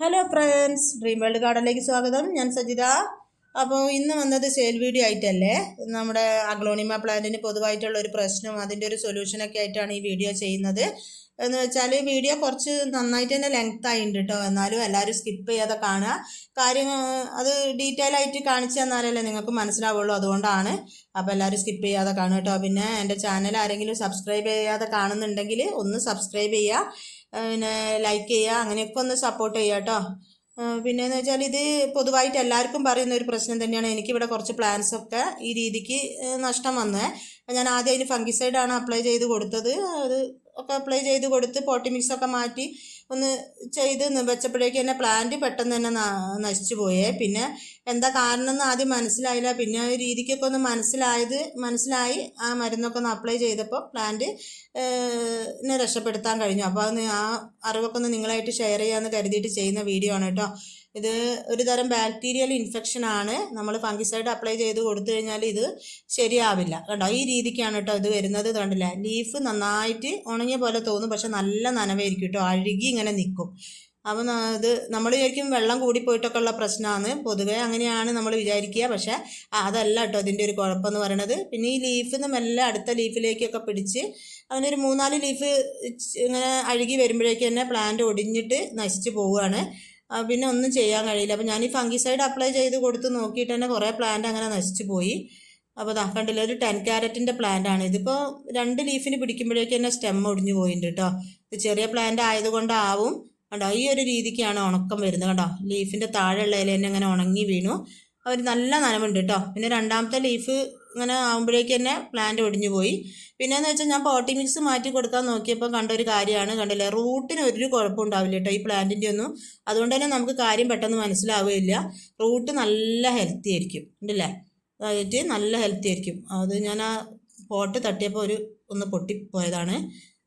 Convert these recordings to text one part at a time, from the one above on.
Hello friends dream world ഗാർഡനിലേക്ക് സ്വാഗതം. ഞാൻ സജിത. അപ്പോൾ ഇന്ന് വന്നത് സെയിൽ വീഡിയോ ആയിട്ടല്ലേ? നമ്മുടെ അഗ്ലോണിമ പ്ലാന്റിന് പൊതുവായിട്ടുള്ള ഒരു പ്രശ്നം അതിന്റെ ഒരു സൊല്യൂഷനൊക്കെ ആയിട്ടാണ് ഈ വീഡിയോ ചെയ്യുന്നത്. എന്ന് വെച്ചാൽ ഈ വീഡിയോ കുറച്ച് നന്നായിട്ട് തന്നെ ലെങ്ത് ആയിട്ടുണ്ട് കേട്ടോ എന്നാലും എല്ലാവരും സ്കിപ്പ് ചെയ്യാതെ കാണുക. കാര്യം അത് ഡീറ്റെയിൽ ആയിട്ട് കാണിച്ചു തന്നാലല്ലേ നിങ്ങൾക്ക് മനസ്സിലാവുള്ളൂ. അതുകൊണ്ടാണ് അപ്പോൾ എല്ലാവരും സ്കിപ്പ് ചെയ്യാതെ കാണുക കേട്ടോ പിന്നെ എന്റെ ചാനൽ ആരെങ്കിലും സബ്സ്ക്രൈബ് ചെയ്യാതെ കാണുന്നുണ്ടെങ്കിൽ ഒന്ന് സബ്സ്ക്രൈബ് ചെയ്യുക. പിന്നെ ലൈക്ക് ചെയ്യുക അങ്ങനെയൊക്കെ ഒന്ന് സപ്പോർട്ട് ചെയ്യുക കേട്ടോ. പിന്നെയെന്ന് വെച്ചാൽ ഇത് പൊതുവായിട്ട് എല്ലാവർക്കും പറയുന്ന ഒരു പ്രശ്നം തന്നെയാണ്. എനിക്കിവിടെ കുറച്ച് പ്ലാൻസ് ഒക്കെ ഈ രീതിക്ക് നഷ്ടം വന്നേ. ഞാൻ ആദ്യം അതിന് ഫംഗിസൈഡാണ് അപ്ലൈ ചെയ്ത് കൊടുത്തത്. അത് ഒക്കെ അപ്ലൈ ചെയ്ത് കൊടുത്ത് പോട്ടി മിക്സ് ഒക്കെ മാറ്റി ഒന്ന് ചെയ്ത് വെച്ചപ്പോഴേക്കും എന്നെ പ്ലാന്റ് പെട്ടെന്ന് തന്നെ നശിച്ചു പോയേ. പിന്നെ എന്താ കാരണം എന്ന് ആദ്യം മനസ്സിലായില്ല. പിന്നെ ആ രീതിക്കൊക്കെ ഒന്ന് മനസ്സിലായത് മനസ്സിലായി ആ മരുന്നൊക്കെ ഒന്ന് അപ്ലൈ ചെയ്തപ്പോൾ പ്ലാന്റ് രക്ഷപ്പെടുത്താൻ കഴിഞ്ഞു. അപ്പോൾ അത് ആ അറിവൊക്കെ ഒന്ന് നിങ്ങളായിട്ട് ഷെയർ ചെയ്യാമെന്ന് കരുതിയിട്ട് ചെയ്യുന്ന വീഡിയോ ആണ് കേട്ടോ. ഇത് ഒരു തരം ബാക്ടീരിയൽ ഇൻഫെക്ഷൻ ആണ്. നമ്മൾ ഫംഗിസൈഡ് അപ്ലൈ ചെയ്ത് കൊടുത്തു കഴിഞ്ഞാൽ ഇത് ശരിയാവില്ല. കേട്ടോ ഈ രീതിക്കാണ് കേട്ടോ ഇത് വരുന്നത് കണ്ടില്ല? ലീഫ് നന്നായിട്ട് ഉണങ്ങിയ പോലെ തോന്നും പക്ഷെ നല്ല നനവായിരിക്കും കേട്ടോ. അഴുകി ഇങ്ങനെ നിൽക്കും. അപ്പം ഇത് നമ്മൾ വിചാരിക്കും വെള്ളം കൂടിപ്പോയിട്ടൊക്കെ ഉള്ള പ്രശ്നമാണ് പൊതുവെ അങ്ങനെയാണ് നമ്മൾ വിചാരിക്കുക. പക്ഷേ അതല്ല കേട്ടോ അതിന്റെ ഒരു കുഴപ്പമെന്ന് പറയണത്. പിന്നെ ഈ ലീഫിൽ നിന്ന് മെല്ലെ അടുത്ത ലീഫിലേക്കൊക്കെ പിടിച്ച് അതിനൊരു മൂന്നാൽ ലീഫ് ഇങ്ങനെ അഴുകി വരുമ്പോഴേക്ക് തന്നെ പ്ലാന്റ് ഒടിഞ്ഞിട്ട് നശിച്ചു പോവുകയാണ്. പിന്നെ ഒന്നും ചെയ്യാൻ കഴിയില്ല. അപ്പോൾ ഞാൻ ഈ ഫംഗിസൈഡ് അപ്ലൈ ചെയ്ത് കൊടുത്ത് നോക്കിയിട്ട് തന്നെ കുറേ പ്ലാന്റ് അങ്ങനെ നശിച്ചു പോയി. അപ്പോൾ ദാ കണ്ടില്ല ഒരു ടെൻ ക്യാരറ്റിന്റെ പ്ലാന്റ് ആണ്. ഇതിപ്പോൾ രണ്ട് ലീഫിന് പിടിക്കുമ്പോഴേക്കും തന്നെ സ്റ്റെം ഒടിഞ്ഞു പോയിട്ടുണ്ട് കേട്ടോ ഇത് ചെറിയ പ്ലാന്റ് ആയതുകൊണ്ടാവും. കണ്ടോ? ഈ ഒരു രീതിക്കാണ് ഉണക്കം വരുന്നത് കണ്ടോ? ലീഫിന്റെ താഴെയുള്ള ഇല തന്നെ അങ്ങനെ ഉണങ്ങി വീണു. അവർ നല്ല നനവുണ്ട് കേട്ടോ. പിന്നെ രണ്ടാമത്തെ ലീഫ് ഇങ്ങനെ ആകുമ്പോഴേക്ക് തന്നെ പ്ലാന്റ് ഒടിഞ്ഞു പോയി. പിന്നെയെന്ന് വെച്ചാൽ ഞാൻ പോട്ടി മിക്സ് മാറ്റി കൊടുക്കാൻ നോക്കിയപ്പോൾ കണ്ട ഒരു കാര്യമാണ്. കണ്ടില്ലേ? റൂട്ടിന് ഒരു കുഴപ്പം ഉണ്ടാവില്ല കേട്ടോ ഈ പ്ലാന്റിന്റെ ഒന്നും. അതുകൊണ്ട് തന്നെ നമുക്ക് കാര്യം പെട്ടെന്ന് മനസ്സിലാവുകയില്ല. റൂട്ട് നല്ല ഹെൽത്തി ആയിരിക്കും. ഉണ്ടല്ലേ അതായത് നല്ല ഹെൽത്തി ആയിരിക്കും. അത് ഞാൻ ആ പോട്ട് തട്ടിയപ്പോൾ ഒരു ഒന്ന് പൊട്ടിപ്പോയതാണ്.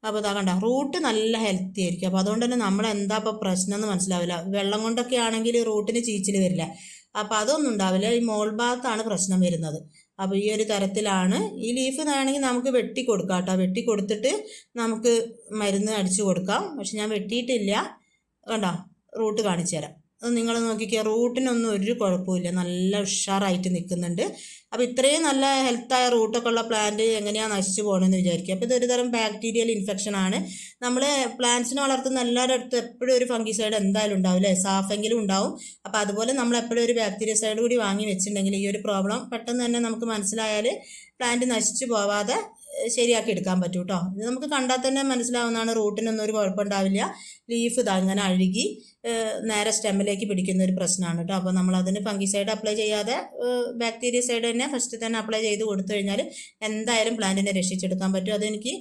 അപ്പോൾ ഇതാ കണ്ട റൂട്ട് നല്ല ഹെൽത്തി ആയിരിക്കും. അപ്പോൾ അതുകൊണ്ട് തന്നെ നമ്മൾ എന്താ ഇപ്പോൾ പ്രശ്നം എന്ന് മനസ്സിലാവില്ല. വെള്ളം കൊണ്ടൊക്കെ ആണെങ്കിൽ റൂട്ടിന് ചീച്ചിൽ വരില്ല. അപ്പോൾ അതൊന്നും ഉണ്ടാവില്ല. ഈ മോൾ ഭാഗത്താണ് പ്രശ്നം വരുന്നത്. അപ്പോൾ ഈ ഒരു തരത്തിലാണ് ഈ ലീഫ് വേണമെങ്കിൽ നമുക്ക് വെട്ടി കൊടുക്കാം കേട്ടോ. വെട്ടി കൊടുത്തിട്ട് നമുക്ക് മരുന്ന് അടിച്ചു കൊടുക്കാം. പക്ഷെ ഞാൻ വെട്ടിയിട്ടില്ല. കണ്ടോ റൂട്ട് കാണിച്ചു തരാം. അത് നിങ്ങൾ നോക്കിക്കുക റൂട്ടിനൊന്നും ഒരു കുഴപ്പമില്ല നല്ല ഉഷാറായിട്ട് നിൽക്കുന്നുണ്ട്. അപ്പോൾ ഇത്രയും നല്ല ഹെൽത്തായ റൂട്ടൊക്കെ ഉള്ള പ്ലാന്റ് എങ്ങനെയാണ് നശിച്ചു പോകണമെന്ന് വിചാരിക്കുക. അപ്പോൾ ഇതൊരു തരം ബാക്ടീരിയൽ ഇൻഫെക്ഷൻ ആണ്. നമ്മൾ പ്ലാന്റ്സിനെ വളർത്തുന്ന എല്ലാവരുടെ അടുത്ത് എപ്പോഴും ഒരു ഫംഗിസൈഡ് എന്തായാലും ഉണ്ടാവും അല്ലേ? സാഫെങ്കിലും ഉണ്ടാവും. അപ്പോൾ അതുപോലെ നമ്മൾ എപ്പോഴും ഒരു ബാക്ടീരിയ സൈഡ് കൂടി വാങ്ങി വെച്ചിട്ടുണ്ടെങ്കിൽ ഈ ഒരു പ്രോബ്ലം പെട്ടെന്ന് തന്നെ നമുക്ക് മനസ്സിലായാൽ പ്ലാന്റ് നശിച്ചു പോവാതെ ശരിയാക്കി എടുക്കാൻ പറ്റും കേട്ടോ ഇത് നമുക്ക് കണ്ടാൽ തന്നെ മനസ്സിലാവുന്നതാണ് റൂട്ടിനൊന്നും ഒരു കുഴപ്പമുണ്ടാവില്ല. ലീഫ് ഇതാ അങ്ങനെ അഴുകി നേരെ സ്റ്റെമ്മിലേക്ക് പിടിക്കുന്ന ഒരു പ്രശ്നമാണ് കേട്ടോ അപ്പോൾ നമ്മൾ അതിന് ഫംഗിസൈഡ് അപ്ലൈ ചെയ്യാതെ ബാക്ടീരിയ സൈഡ് തന്നെ ഫസ്റ്റ് തന്നെ അപ്ലൈ ചെയ്ത് കൊടുത്തു കഴിഞ്ഞാൽ എന്തായാലും പ്ലാന്റിനെ രക്ഷിച്ചെടുക്കാൻ പറ്റും. അതെനിക്ക്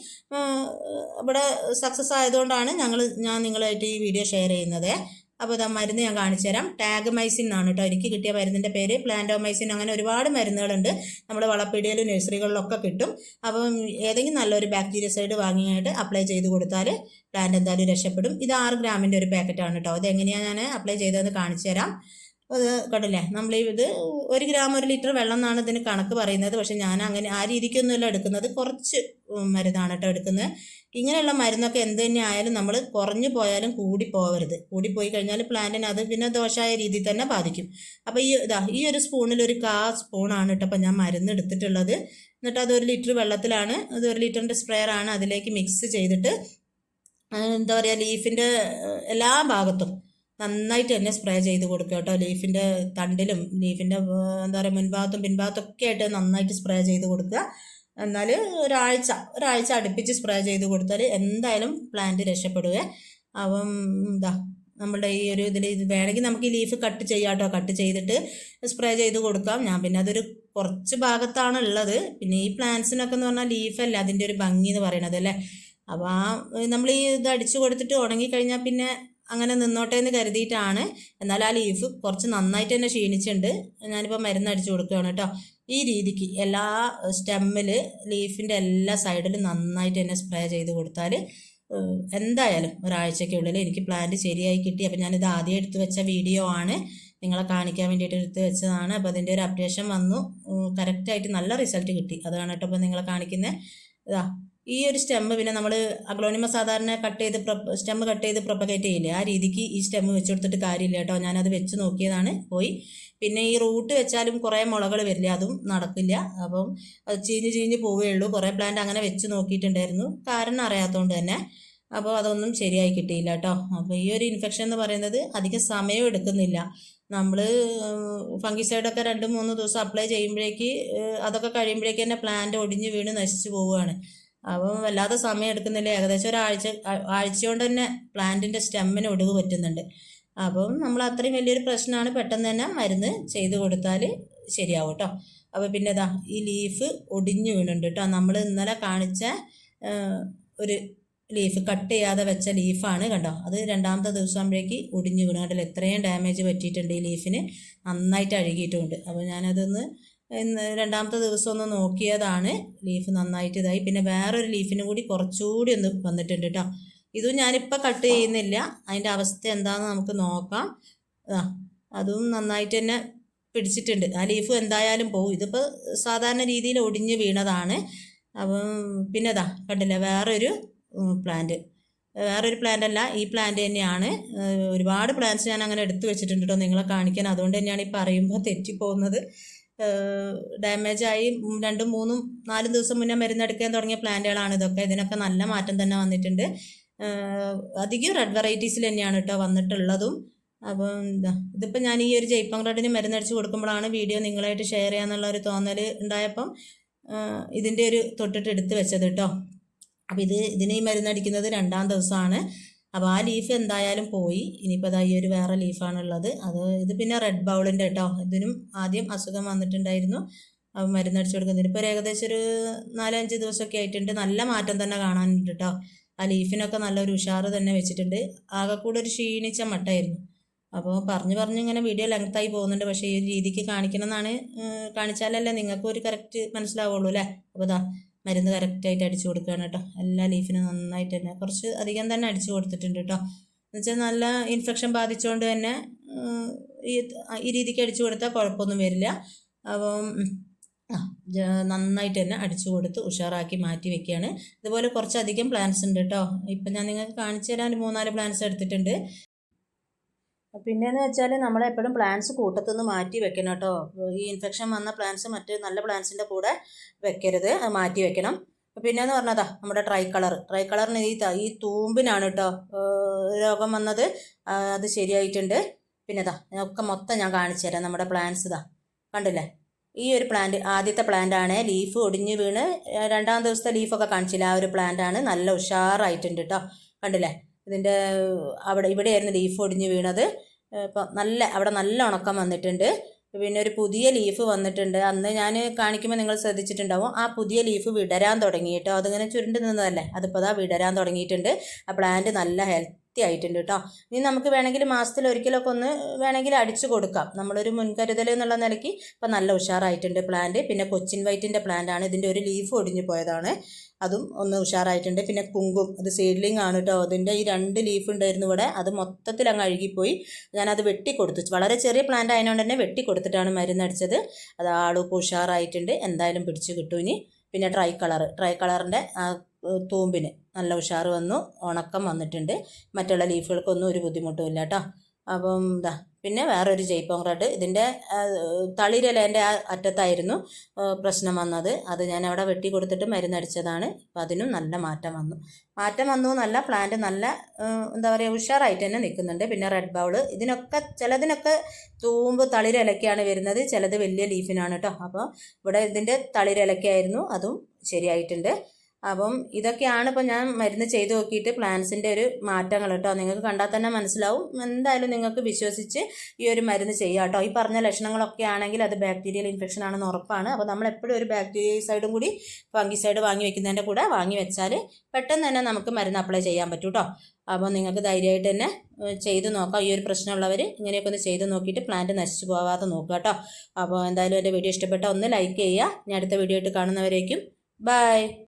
ഇവിടെ സക്സസ് ആയതുകൊണ്ടാണ് ഞങ്ങൾ ഞാൻ നിങ്ങളായിട്ട് ഈ വീഡിയോ ഷെയർ ചെയ്യുന്നത്. അപ്പോൾ ഇതാ മരുന്ന് ഞാൻ കാണിച്ചു തരാം ടാഗ് മൈസിൻ എന്നാണ് കേട്ടോ. എനിക്ക് കിട്ടിയ മരുന്നിന്റെ പേര്. പ്ലാന്റോമൈസിൻ. അങ്ങനെ ഒരുപാട് മരുന്നുകളുണ്ട്. നമ്മുടെ വളപ്പീടിയയിലും നഴ്സറികളിലൊക്കെ കിട്ടും. അപ്പം ഏതെങ്കിലും നല്ലൊരു ബാക്ടീരിയ സൈഡ് വാങ്ങിയായിട്ട് അപ്ലൈ ചെയ്ത് കൊടുത്താൽ പ്ലാന്റ് എന്തായാലും രക്ഷപ്പെടും. ഇത് ആറ് ഗ്രാമിന്റെ ഒരു പാക്കറ്റാണ് കേട്ടോ. അത് എങ്ങനെയാണ് ഞാൻ അപ്ലൈ ചെയ്തതെന്ന് കാണിച്ചു തരാം കണ്ടില്ലേ? നമ്മൾ ഇത് ഒരു ഗ്രാം ഒരു ലിറ്റർ വെള്ളം എന്നാണ് ഇതിന് കണക്ക് പറയുന്നത്. പക്ഷെ ഞാൻ അങ്ങനെ ആ രീതിക്കൊന്നുമല്ല എടുക്കുന്നത്. കുറച്ച് മരുന്നാണ് കേട്ടോ എടുക്കുന്നത്. ഇങ്ങനെയുള്ള മരുന്നൊക്കെ എന്ത് തന്നെ ആയാലും നമ്മൾ കുറഞ്ഞു പോയാലും കൂടി പോകരുത് കൂടി പോയി കഴിഞ്ഞാൽ പ്ലാന്റിന് അത് പിന്നെ ദോഷമായ രീതിയിൽ തന്നെ ബാധിക്കും. അപ്പോൾ ഈ ഇതാ ഈ ഒരു സ്പൂണിൽ ഒരു കാ സ്പൂണാണ് കേട്ടോ അപ്പോൾ ഞാൻ മരുന്ന് എടുത്തിട്ടുള്ളത്. എന്നിട്ട് അത് ഒരു ലിറ്റർ വെള്ളത്തിലാണ് അത് ഒരു ലിറ്ററിന്റെ സ്പ്രെയർ ആണ് അതിലേക്ക് മിക്സ് ചെയ്തിട്ട് എന്താ പറയുക ലീഫിന്റെ എല്ലാ ഭാഗത്തും നന്നായിട്ട് തന്നെ സ്പ്രേ ചെയ്ത് കൊടുക്കുക കേട്ടോ. ലീഫിന്റെ തണ്ടിലും ലീഫിന്റെ എന്താ പറയുക മുൻഭാഗത്തും പിൻഭാഗത്തും ഒക്കെ ആയിട്ട് നന്നായിട്ട് സ്പ്രേ ചെയ്ത് കൊടുക്കുക. എന്നാൽ ഒരാഴ്ച ഒരാഴ്ച അടുപ്പിച്ച് സ്പ്രേ ചെയ്ത് കൊടുത്താൽ എന്തായാലും പ്ലാന്റ് രക്ഷപ്പെടുക അപ്പം എന്താ നമ്മുടെ ഈ ഒരു ഇതിൽ ഇത് വേണമെങ്കിൽ നമുക്ക് ഈ ലീഫ് കട്ട് ചെയ്യാം കേട്ടോ. കട്ട് ചെയ്തിട്ട് സ്പ്രേ ചെയ്ത് കൊടുക്കാം. ഞാൻ പിന്നെ അതൊരു കുറച്ച് ഭാഗത്താണ് ഉള്ളത്. പിന്നെ ഈ പ്ലാന്റ്സിനൊക്കെ എന്ന് പറഞ്ഞാൽ ലീഫല്ല അതിന്റെ ഒരു ഭംഗി എന്ന് പറയണത് അല്ലേ? അപ്പോൾ ആ നമ്മൾ ഈ ഇത് അടിച്ചു കൊടുത്തിട്ട് ഉണങ്ങിക്കഴിഞ്ഞാൽ പിന്നെ അങ്ങനെ നിന്നോട്ടെ എന്ന് കരുതിയിട്ടാണ്. എന്നാൽ ആ ലീഫ് കുറച്ച് നന്നായിട്ട് തന്നെ ക്ഷീണിച്ചിട്ടുണ്ട്. ഞാനിപ്പോൾ മരുന്ന് അടിച്ചു കൊടുക്കുകയാണ് കേട്ടോ. ഈ രീതിക്ക് എല്ലാ സ്റ്റെമ്മിൽ ലീഫിന്റെ എല്ലാ സൈഡിലും നന്നായിട്ട് തന്നെ സ്പ്രേ ചെയ്ത് കൊടുത്താൽ എന്തായാലും ഒരാഴ്ചയ്ക്കുള്ളിൽ എനിക്ക് പ്ലാന്റ് ശരിയായി കിട്ടി. അപ്പം ഞാനിത് ആദ്യം എടുത്ത് വെച്ച വീഡിയോ ആണ്. നിങ്ങളെ കാണിക്കാൻ വേണ്ടിയിട്ട് എടുത്ത് വെച്ചതാണ്. അപ്പോൾ അതിന്റെ ഒരു അപ്ഡേഷൻ വന്നു. കറക്റ്റായിട്ട് നല്ല റിസൾട്ട് കിട്ടി. അതാണ് കേട്ടോ അപ്പോൾ നിങ്ങളെ കാണിക്കുന്നത് ഇതാ. ഈ ഒരു സ്റ്റെമ്മ് പിന്നെ നമ്മൾ അഗ്ലോണിമ സാധാരണ കട്ട് ചെയ്ത് സ്റ്റെമ്മ് കട്ട് ചെയ്ത് പ്രൊപ്പഗേറ്റ് ചെയ്യില്ലേ? ആ രീതിക്ക് ഈ സ്റ്റെമ്മ് വെച്ച് കൊടുത്തിട്ട് കാര്യമില്ല കേട്ടോ. ഞാനത് വെച്ച് നോക്കിയതാണ് പോയി. പിന്നെ ഈ റൂട്ട് വെച്ചാലും കുറേ മുളകൾ വരില്ല? അതും നടക്കില്ല. അപ്പം അത് ചീഞ്ഞ് ചീഞ്ഞ് പോവുകയുള്ളൂ ഉള്ളൂ. കുറേ പ്ലാന്റ് അങ്ങനെ വെച്ച് നോക്കിയിട്ടുണ്ടായിരുന്നു. കാരണം അറിയാത്തതുകൊണ്ട് തന്നെ. അപ്പോൾ അതൊന്നും ശരിയായി കിട്ടിയില്ല കേട്ടോ. അപ്പോൾ ഈ ഒരു ഇൻഫെക്ഷൻ എന്ന് പറയുന്നത് അധികം സമയം എടുക്കുന്നില്ല. നമ്മൾ ഫംഗിസൈഡൊക്കെ രണ്ട് മൂന്ന് ദിവസം അപ്ലൈ ചെയ്യുമ്പോഴേക്ക് അതൊക്കെ കഴിയുമ്പോഴേക്ക് തന്നെ പ്ലാന്റ് ഒടിഞ്ഞ് വീണ് നശിച്ചു പോവുകയാണ്. അപ്പം വല്ലാതെ സമയം എടുക്കുന്നില്ല. ഏകദേശം ഒരാഴ്ച ആഴ്ച കൊണ്ട് തന്നെ പ്ലാന്റിന്റെ സ്റ്റെമ്മിന് ഒടുവ് പറ്റുന്നുണ്ട്. അപ്പം നമ്മൾ അത്രയും വലിയൊരു പ്രശ്നമാണ് പെട്ടെന്ന് തന്നെ മരുന്ന് ചെയ്ത് കൊടുത്താൽ ശരിയാവും കേട്ടോ അപ്പോൾ പിന്നെ ഇതാ ഈ ലീഫ് ഒടിഞ്ഞു വീണുണ്ട് കേട്ടോ നമ്മൾ ഇന്നലെ കാണിച്ച ഒരു ലീഫ് കട്ട് ചെയ്യാതെ വെച്ച ലീഫാണ് കണ്ടോ? അത് രണ്ടാമത്തെ ദിവസം ആകുമ്പോഴേക്ക് ഒടിഞ്ഞു വീണു. കണ്ടല്ലോ? എത്രയും ഡാമേജ് പറ്റിയിട്ടുണ്ട് ഈ ലീഫിന്. നന്നായിട്ട് അഴുകിയിട്ടുമുണ്ട് അപ്പോൾ ഞാനതൊന്ന് രണ്ടാമത്തെ ദിവസം ഒന്ന് നോക്കിയതാണ്. ലീഫ് നന്നായിട്ട് ഇതായി. പിന്നെ വേറൊരു ലീഫിനും കൂടി കുറച്ചുകൂടി ഒന്ന് വന്നിട്ടുണ്ട് കേട്ടോ ഇതും ഞാനിപ്പോൾ കട്ട് ചെയ്യുന്നില്ല. അതിന്റെ അവസ്ഥ എന്താണെന്ന് നമുക്ക് നോക്കാം. അതും നന്നായിട്ട് തന്നെ പിടിച്ചിട്ടുണ്ട്. ആ ലീഫ് എന്തായാലും പോകും ഇതിപ്പോൾ സാധാരണ രീതിയിൽ ഒടിഞ്ഞ് വീണതാണ്. അപ്പം പിന്നെ ഇതാ കണ്ടില്ല? വേറൊരു പ്ലാന്റ് വേറൊരു പ്ലാന്റ് അല്ല ഈ പ്ലാന്റ് തന്നെയാണ്. ഒരുപാട് പ്ലാന്റ്സ് ഞാൻ അങ്ങനെ എടുത്തു വെച്ചിട്ടുണ്ട് കേട്ടോ നിങ്ങളെ കാണിക്കാൻ. അതുകൊണ്ട് തന്നെയാണ് ഈ പറയുമ്പോൾ തെറ്റിപ്പോകുന്നത് ഡാമേജായി രണ്ടും മൂന്നും നാലും ദിവസം മുന്നേ മരുന്നെടുക്കാൻ തുടങ്ങിയ പ്ലാന്റുകളാണ് ഇതൊക്കെ. ഇതിനൊക്കെ നല്ല മാറ്റം തന്നെ വന്നിട്ടുണ്ട്. അധികം റെഡ് വെറൈറ്റീസിൽ തന്നെയാണ് കേട്ടോ വന്നിട്ടുള്ളതും. അപ്പം ഇതിപ്പോൾ ഞാൻ ഈ ഒരു ജയ്പം റെഡിന് മരുന്നടിച്ച് കൊടുക്കുമ്പോഴാണ് വീഡിയോ നിങ്ങളായിട്ട് ഷെയർ ചെയ്യാന്നുള്ള ഒരു തോന്നൽ ഉണ്ടായപ്പം ഇതിന്റെ ഒരു തൊട്ടിട്ട് എടുത്ത് വെച്ചത് കേട്ടോ. അപ്പോൾ ഇത് ഇതിന് ഈ മരുന്നടിക്കുന്നത് രണ്ടാം ദിവസമാണ്. അപ്പോൾ ആ ലീഫ് എന്തായാലും പോയി. ഇനിയിപ്പോൾ അതാ ഈ ഒരു വേറെ ലീഫാണുള്ളത് അത് ഇത് പിന്നെ റെഡ് ബൗളിന്റെ കേട്ടോ ഇതിനും ആദ്യം അസുഖം വന്നിട്ടുണ്ടായിരുന്നു. അപ്പോൾ മരുന്നടിച്ചു കൊടുക്കുന്നതിന് ഇപ്പോൾ ഏകദേശം ഒരു നാലഞ്ച് ദിവസമൊക്കെ ആയിട്ടുണ്ട്. നല്ല മാറ്റം തന്നെ കാണാനുണ്ട് കേട്ടോ ആ ലീഫിനൊക്കെ നല്ലൊരു ഉഷാറ് തന്നെ വെച്ചിട്ടുണ്ട്. ആകെ കൂടെ ഒരു ക്ഷീണിച്ച മട്ടായിരുന്നു. അപ്പോൾ പറഞ്ഞു പറഞ്ഞ് ഇങ്ങനെ വീഡിയോ ലെങ്ത്തായി പോകുന്നുണ്ട്. പക്ഷേ ഈ ഒരു രീതിക്ക് കാണിക്കണമെന്നാണ് കാണിച്ചാലല്ലേ നിങ്ങൾക്ക് ഒരു കറക്റ്റ് മനസ്സിലാവുള്ളൂ അല്ലേ? അപ്പോൾ ഇതാ മരുന്ന് കറക്റ്റായിട്ട് അടിച്ചു കൊടുക്കുകയാണ് കേട്ടോ. എല്ലാ ലീഫിനും നന്നായിട്ട് തന്നെ. കുറച്ച് അധികം തന്നെ അടിച്ചു കൊടുത്തിട്ടുണ്ട് കേട്ടോ. എന്നുവെച്ചാൽ നല്ല ഇൻഫെക്ഷൻ ബാധിച്ചുകൊണ്ട് തന്നെ ഈ രീതിക്ക് അടിച്ചു കൊടുത്താൽ കുഴപ്പമൊന്നും വരില്ല. അപ്പം നന്നായിട്ട് തന്നെ അടിച്ചു കൊടുത്ത് ഉഷാറാക്കി മാറ്റി വെക്കുകയാണ്. ഇതുപോലെ കുറച്ചധികം പ്ലാന്റ്സ് ഉണ്ട് കേട്ടോ. ഇപ്പം ഞാൻ നിങ്ങൾക്ക് കാണിച്ചു തരാൻ മൂന്നാൽ പ്ലാന്റ്സ് എടുത്തിട്ടുണ്ട്. പിന്നെയെന്ന് വെച്ചാൽ നമ്മളെപ്പോഴും പ്ലാന്റ്സ് കൂട്ടത്തു നിന്ന് മാറ്റി വെക്കണം കേട്ടോ. ഈ ഇൻഫെക്ഷൻ വന്ന പ്ലാന്റ്സ് മറ്റ് നല്ല പ്ലാന്റ്സിന്റെ കൂടെ വെക്കരുത്. അത് മാറ്റി വെക്കണം. പിന്നെയെന്ന് പറഞ്ഞതാ നമ്മുടെ ട്രൈ കളർ ട്രൈ കളറിന് ഈ ഈ തൂമ്പിനാണ് കേട്ടോ രോഗം വന്നത്. അത് ശരിയായിട്ടുണ്ട്. പിന്നെ ഇതാ ഒക്കെ മൊത്തം ഞാൻ കാണിച്ചു തരാം. നമ്മുടെ പ്ലാന്റ്സ് ഇതാ. കണ്ടില്ലേ? ഈ ഒരു പ്ലാന്റ് ആദ്യത്തെ പ്ലാന്റ് ആണ്. ലീഫ് ഒടിഞ്ഞ് വീണ്. രണ്ടാം ദിവസത്തെ ലീഫൊക്കെ കാണിച്ചില്ല? ആ ഒരു പ്ലാന്റ് ആണ്. നല്ല ഉഷാറായിട്ടുണ്ട് കേട്ടോ. കണ്ടില്ലേ? ഇതിന്റെ അവിടെ ഇവിടെയായിരുന്നു ലീഫ് ഒടിഞ്ഞ് വീണത്. ഇപ്പം നല്ല അവിടെ നല്ല ഉണക്കം വന്നിട്ടുണ്ട്. പിന്നെ ഒരു പുതിയ ലീഫ് വന്നിട്ടുണ്ട്. അന്ന് ഞാൻ കാണിക്കുമ്പോൾ നിങ്ങൾ ശ്രദ്ധിച്ചിട്ടുണ്ടാവും. ആ പുതിയ ലീഫ് വിടരാൻ തുടങ്ങിയിട്ടോ? അതിങ്ങനെ ചുരുണ്ട് നിന്നതല്ലേ? അതിപ്പോൾ അതാ വിടരാൻ തുടങ്ങിയിട്ടുണ്ട്. ആ പ്ലാന്റ് നല്ല ഹെൽത്ത് ആയിട്ടുണ്ട് കേട്ടോ ഇനി നമുക്ക് വേണമെങ്കിൽ മാസത്തിൽ ഒരിക്കലൊക്കെ ഒന്ന് വേണമെങ്കിൽ അടിച്ചു കൊടുക്കാം. നമ്മളൊരു മുൻകരുതൽ എന്നുള്ള നിലയ്ക്ക് ഇപ്പം നല്ല ഉഷാറായിട്ടുണ്ട് പ്ലാന്റ് പിന്നെ കൊച്ചിൻ വൈറ്റിന്റെ പ്ലാന്റ് ആണ്. ഇതിന്റെ ഒരു ലീഫ് ഒടിഞ്ഞു പോയതാണ്. അതും ഒന്ന് ഉഷാറായിട്ടുണ്ട്. പിന്നെ കുങ്കും അത് സീഡ്ലിംഗ് ആണ് കേട്ടോ അതിന്റെ ഈ രണ്ട് ലീഫ് ഉണ്ടായിരുന്നു ഇവിടെ. അത് മൊത്തത്തിൽ അങ്ങ് അഴുകിപ്പോയി. ഞാനത് വെട്ടിക്കൊടുത്തു. വളരെ ചെറിയ പ്ലാന്റ് ആയതുകൊണ്ട് തന്നെ വെട്ടിക്കൊടുത്തിട്ടാണ് മരുന്നടിച്ചത് അത് ആളും ഉഷാറായിട്ടുണ്ട്. എന്തായാലും പിടിച്ചു കിട്ടും ഇനി. പിന്നെ ട്രൈ കളർ ട്രൈ കളറിന്റെ തൂമ്പിന്. നല്ല ഉഷാർ വന്നു. ഉണക്കം വന്നിട്ടുണ്ട്. മറ്റുള്ള ലീഫുകൾക്കൊന്നും ഒരു ബുദ്ധിമുട്ടുമില്ല കേട്ടോ അപ്പം ഇതാ പിന്നെ വേറൊരു ജയ്പോങ് റെഡ്. ഇതിന്റെ തളിരലേന്റെ ആ അറ്റത്തായിരുന്നു പ്രശ്നം വന്നത്. അത് ഞാൻ അവിടെ വെട്ടി കൊടുത്തിട്ട് മരുന്നടിച്ചതാണ്. അപ്പം അതിനും നല്ല മാറ്റം വന്നു. മാറ്റം വന്നു നല്ല പ്ലാന്റ് നല്ല എന്താ പറയുക ഉഷാറായിട്ട് തന്നെ നിൽക്കുന്നുണ്ട്. പിന്നെ റെഡ് ബൗൾ ഇതിനൊക്കെ ചിലതിനൊക്കെ തൂമ്പ് തളിരിലയ്ക്കാണ് വരുന്നത്. ചിലത് വലിയ ലീഫിനാണ് കേട്ടോ അപ്പോൾ ഇവിടെ ഇതിന്റെ തളിരലക്കായിരുന്നു അതും ശരിയായിട്ടുണ്ട്. അപ്പം ഇതൊക്കെയാണ് ഇപ്പോൾ ഞാൻ മരുന്ന് ചെയ്ത് നോക്കിയിട്ട് പ്ലാന്റ്സിന്റെ ഒരു മാറ്റങ്ങൾ കേട്ടോ. നിങ്ങൾക്ക് കണ്ടാൽ തന്നെ മനസ്സിലാവും. എന്തായാലും നിങ്ങൾക്ക് വിശ്വസിച്ച് ഈ ഒരു മരുന്ന് ചെയ്യാം കേട്ടോ. ഈ പറഞ്ഞ ലക്ഷണങ്ങളൊക്കെ ആണെങ്കിൽ അത് ബാക്ടീരിയൽ ഇൻഫെക്ഷൻ ആണെന്ന് ഉറപ്പാണ്. അപ്പോൾ നമ്മൾ എപ്പോഴും ഒരു ബാക്ടീരിയസൈഡും കൂടി ഫംഗി സൈഡ് വാങ്ങി വെക്കുന്നതിന്റെ കൂടെ വാങ്ങി വെച്ചാൽ പെട്ടെന്ന് തന്നെ നമുക്ക് മരുന്ന് അപ്ലൈ ചെയ്യാൻ പറ്റും കേട്ടോ. അപ്പോൾ നിങ്ങൾക്ക് ധൈര്യമായിട്ട് തന്നെ ചെയ്ത് നോക്കാം. ഈ ഒരു പ്രശ്നമുള്ളവർ ഇങ്ങനെയൊക്കെ ഒന്ന് ചെയ്ത് നോക്കിയിട്ട് പ്ലാന്റ് നശിച്ചു പോകാതെ നോക്കുക കേട്ടോ. അപ്പോൾ എന്തായാലും എന്റെ വീഡിയോ ഇഷ്ടപ്പെട്ടാൽ ഒന്ന് ലൈക്ക് ചെയ്യുക. ഞാൻ അടുത്ത വീഡിയോ ആയിട്ട് കാണുന്നവരേക്കും. ബൈ